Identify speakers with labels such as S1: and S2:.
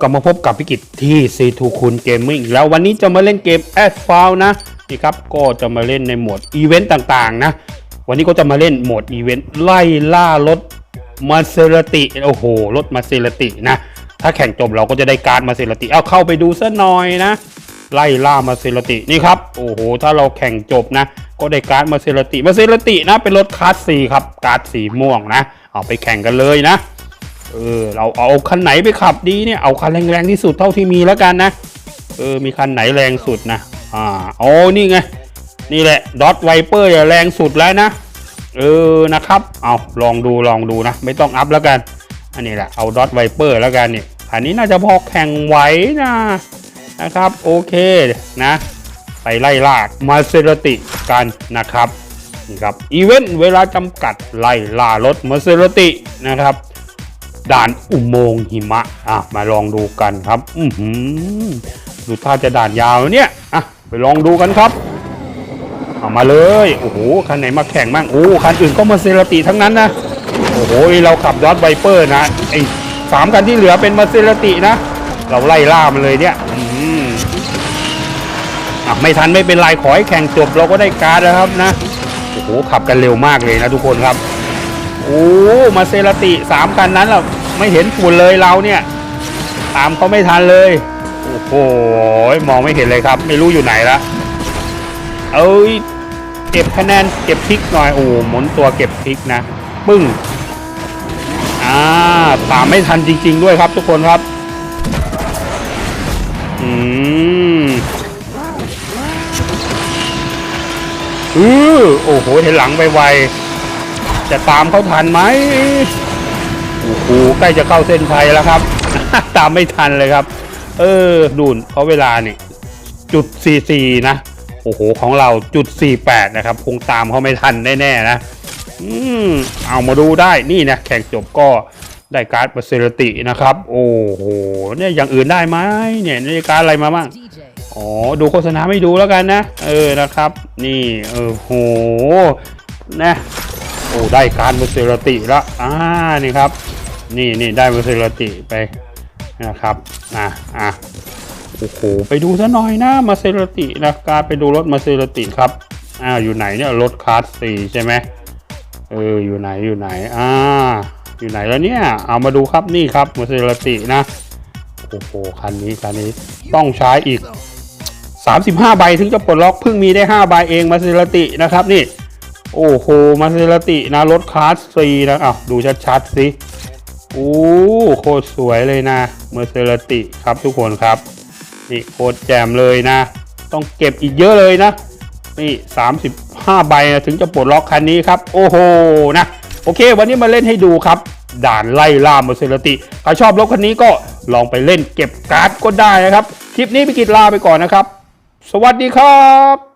S1: กลับมาพบกับพิกิจที่ C2 คูณเกมมิ่งแล้ววันนี้จะมาเล่นเกมแอดฟาวนะนี่ครับก็จะมาเล่นในโหมดอีเวนต์ต่างๆนะ วันนี้ก็จะมาเล่นโหมดอีเวนต์ไล่ล่ารถมาเซราติโอ้โหรถมาเซราตินะ ถ้าแข่งจบเราก็จะได้การ์ดมาเซราติเอาเข้าไปดูซะหน่อยนะ ไล่ล่ามาเซราตินี่ครับโอ้โหถ้าเราแข่งจบนะ ก็ได้การ์ดมาเซราติมาเซราตินะเป็นรถคลาสสีครับการ์ดสีม่วงนะ เอาไปแข่งกันเลยนะ เออเราเอาคันไหนไปขับดีเนี่ยเอาคันแรงๆที่สุดเท่าที่มีแล้วกันนะเออมีคันไหนแรงสุดนะอ่าโอ้นี่ไงนี่แหละดอทไวเปอร์แรงสุดแล้วนะเออนะครับเอาลองดูลองดูนะ ไม่ต้องอัพแล้วกัน อันนี้แหละเอาดอทไวเปอร์แล้วกันเนี่ยอันนี้น่าจะพอแข่งไหวนะนะครับโอเคนะ ไปไล่ลากมาเซราติกันนะครับนี่ครับอีเวนต์เวลาจำกัดไล่ล่ารถมาเซราตินะครับ ด่านอุโมงค์หิมะ อะ มาลองดูกันครับ อือหือดูท่าจะด่านยาวเนี่ย อะ ไปลองดูกันครับเอามาเลย โอ้โห คันไหนมาแข่งบ้าง โอ้ คันอื่นก็มาเซราติทั้งนั้นนะ โอ้โห เราขับดอทไวเปอร์นะ ไอ้สามคันที่เหลือเป็นมาเซราตินะ เราไล่ล่ามันเลยเนี่ย อืมอะ ไม่ทันไม่เป็นไร ขอให้แข่งจบเราก็ได้การ์ดนะครับนะ โอ้โห ขับกันเร็วมากเลยนะทุกคนครับ โอ้ มาเซราติสามคันนั้นเรา ไม่เห็นฝุ่นเลยเราเนี่ย ตามเขาไม่ทันเลย โอ้โหมองไม่เห็นเลยครับ ไม่รู้อยู่ไหนละเอ้ยเก็บคะแนนเก็บพริกหน่อยโอ้หมุนตัวเก็บพริกนะปึ้งอ่าตามไม่ทันจริง ๆ ด้วยครับทุกคนครับอืมอือโอ้โหเห็นหลังไวๆจะตามเขาทันไหม โอ้โหใกล้จะเข้าเส้นชัยแล้วครับ ตามไม่ทันเลยครับ เออดูนเพราะเวลานี่จุด44นะ โอ้โหของเราจุด48นะครับคงตามเขาไม่ทันแน่ๆนะอืมเอามาดูได้นี่นะแข่งจบก็ได้การ์ดเปอร์เซรตินะครับ โอ้โหเนี่ยอย่างอื่นได้ไหมเนี่ยได้การ์ดอะไรมาบ้างอ๋อดูโฆษณาไม่ดูแล้วกันนะ เออนะครับ นี่เออโหนะ โอ้ได้การเมอร์เซราติแล้วอ่านี่ครับ นี่นี่ได้เมอร์เซราติไปนะครับอะอะโอ้โหไปดูซะหน่อยนะมาเซราตินะการไปดูรถมาเซราติครับอ้าวอยู่ไหนเนี่ยรถคลาสสี่ใช่ไหมเอออยู่ไหนอยู่ไหนอ่าอยู่ไหนแล้วเนี่ยเอามาดูครับนี่ครับมาเซราตินะโอ้โหคันนี้คันนี้ต้องใช้อีก 35 ใบถึงจะปลดล็อกเพิ่งมีได้ 5 ใบเองมาเซราตินะครับนี่ โอ้โหมาเซราตินะรถคลาสซีนะอ้าวดูชัดๆสิโอ้โคตรสวยเลยนะเมอร์เซราติครับทุกคนครับ นี่โคตรแจ่มเลยนะ ต้องเก็บอีกเยอะเลยนะ นี่ 35 ใบนะถึงจะปลดล็อกคันนี้ครับ โอ้โหนะโอเค วันนี้มาเล่นให้ดูครับด่านไล่ล่าเมอร์เซราติใครชอบรถคันนี้ก็ลองไปเล่นเก็บการ์ดก็ได้นะครับ คลิปนี้พี่กิจลาไปก่อนนะครับ สวัสดีครับ